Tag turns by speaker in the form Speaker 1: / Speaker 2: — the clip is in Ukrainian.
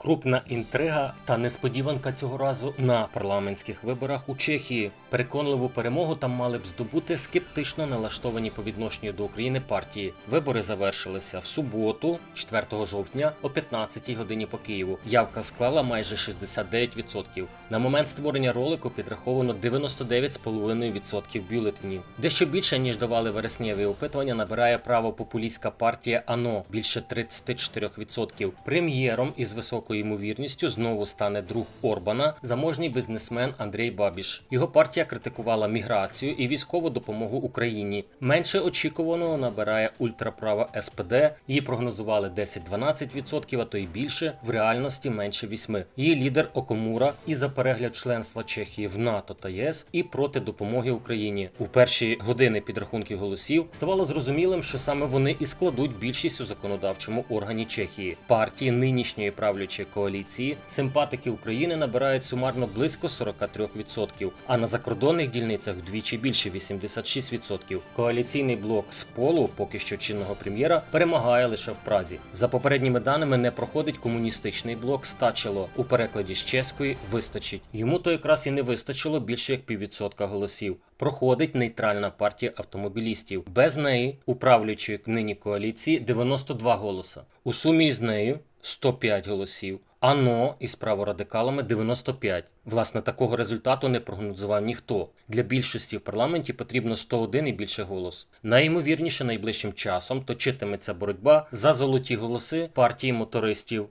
Speaker 1: Крупна інтрига та несподіванка цього разу на парламентських виборах у Чехії. Переконливу перемогу там мали б здобути скептично налаштовані по відношенню до України партії. Вибори завершилися в суботу, 4 жовтня, о 15 годині по Києву. Явка склала майже 69%. На момент створення ролику підраховано 99,5% бюлетенів. Дещо більше ніж давали вересневі опитування, набирає право популістська партія АНО більше 34%. Прем'єром із високою ймовірністю знову стане друг Орбана, заможній бізнесмен Андрій Бабіш. Його партія критикувала міграцію і військову допомогу Україні. Менше очікуваного набирає ультраправа СПД. Її прогнозували 10-12%, а то й більше. В реальності менше 8%. Її лідер Окомура і за перегляд членства Чехії в НАТО та ЄС і проти допомоги Україні. У перші години підрахунків голосів ставало зрозумілим, що саме вони і складуть більшість у законодавчому органі Чехії. Партії нинішньої правлячої коаліції симпатики України набирають сумарно близько 43%, а на закордонних дільницях вдвічі більше 86%. Коаліційний блок з полу, поки що чинного прем'єра, перемагає лише в Празі. За попередніми даними не проходить комуністичний блок Стачело. У перекладі з чеської вистачить. Йому то якраз і не вистачило більше як піввідсотка голосів. Проходить нейтральна партія автомобілістів. Без неї у правлячої нині коаліції 92 голоса. У сумі з нею 105 голосів. АНО із праворадикалами 95. Власне, такого результату не прогнозував ніхто. Для більшості в парламенті потрібно 101 і більше голос. Найімовірніше найближчим часом точитиметься боротьба за золоті голоси партії мотористів